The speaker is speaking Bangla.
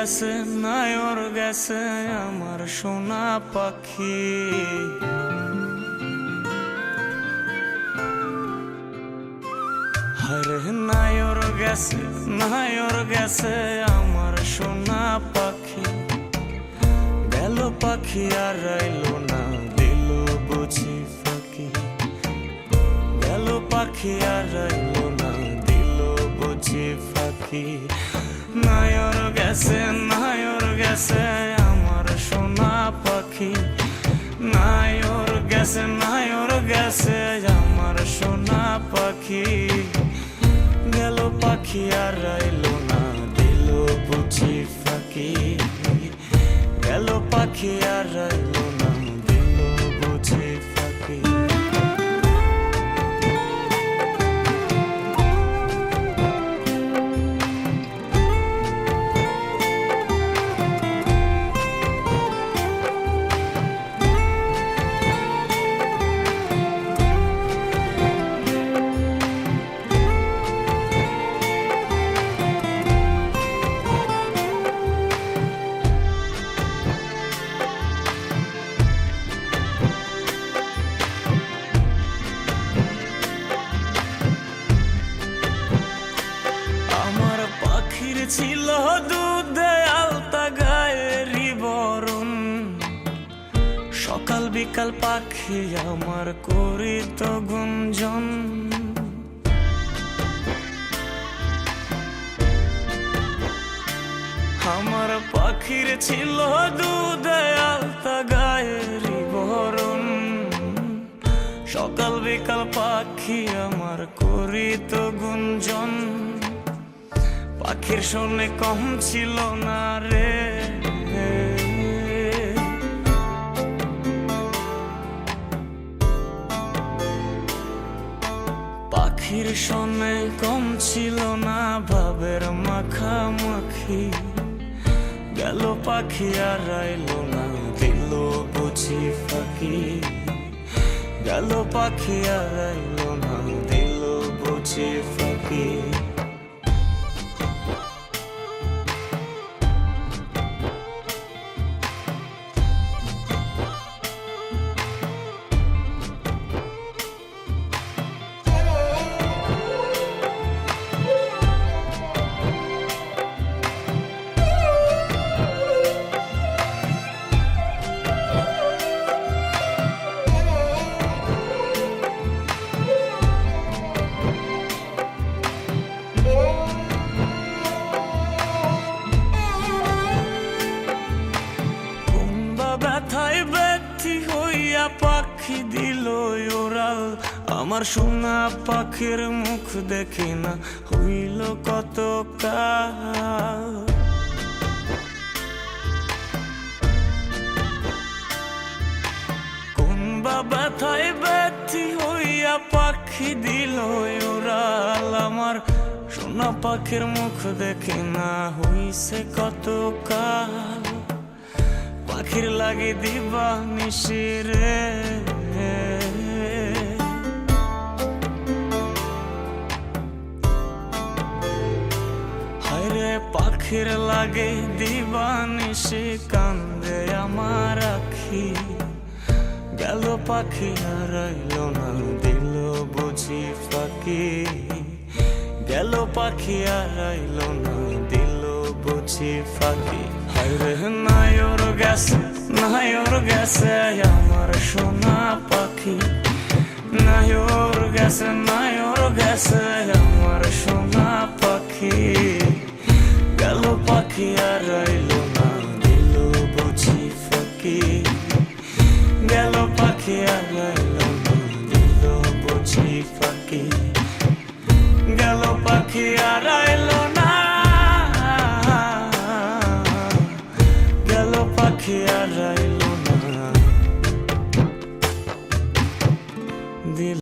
গেছে নায়র গেছে আমার সোনা পাখি। হরে নায়র গেছে নায়র গেছে আমার সোনা পাখি। গেল পাখি আর রইল না, দিল বুঝি ফাঁকি। গেল পাখি আর রইল না, দিল বুঝি ফাঁকি। নায়র গেছে নায়র গেছে, আমার সোনা পাখি। নায়র গেছে নায়র গেছে, আমার সোনা পাখি। গেল পাখি আর রইল না, দিল বুঝি ফাঁকি। গেল পাখি আর রইল না ছিল দুধে আলতা গায়েরই বরণ। সকাল বিকাল পাখি আমার করিত গুঞ্জন। আমার পাখির ছিল দুধে আলতা গায়েরই বরণ। সকাল বিকাল পাখি আমার করিত গুঞ্জন। পাখির শুনে কম ছিল না রে। পাখির শুনে কম ছিল না, ভাবের মাখামাখি। গেল পাখি আর আইলো না, দিল বুঝি ফাঁকি। গেল পাখি আর আইলো না, দিল বুঝি ফাঁকি। পাখি দিল ওরাল আমার সোনা পাখির মুখ দেখি না হইল কত কাল কুম্বা ব্যথায় ব্যথি হইয়া পাখি দিল ওরাল আমার সোনা পাখির মুখ দেখি না হইছে কত কাল পাখির লাগে দিবা নিশিরে। পাখির লাগে দিবা নিশি কান্দে আমার আখি। গেল পাখি হারাইল না, দিল বুঝি ফাঁকি। গেল পাখি হারাইল না, দিল বুঝি ফাঁকি। হায়রে নায়র গেছে নায়র গেছে আমার সোনা পাখি। নায়র গেছে নায়র গেছে আমায় দিল বুঝি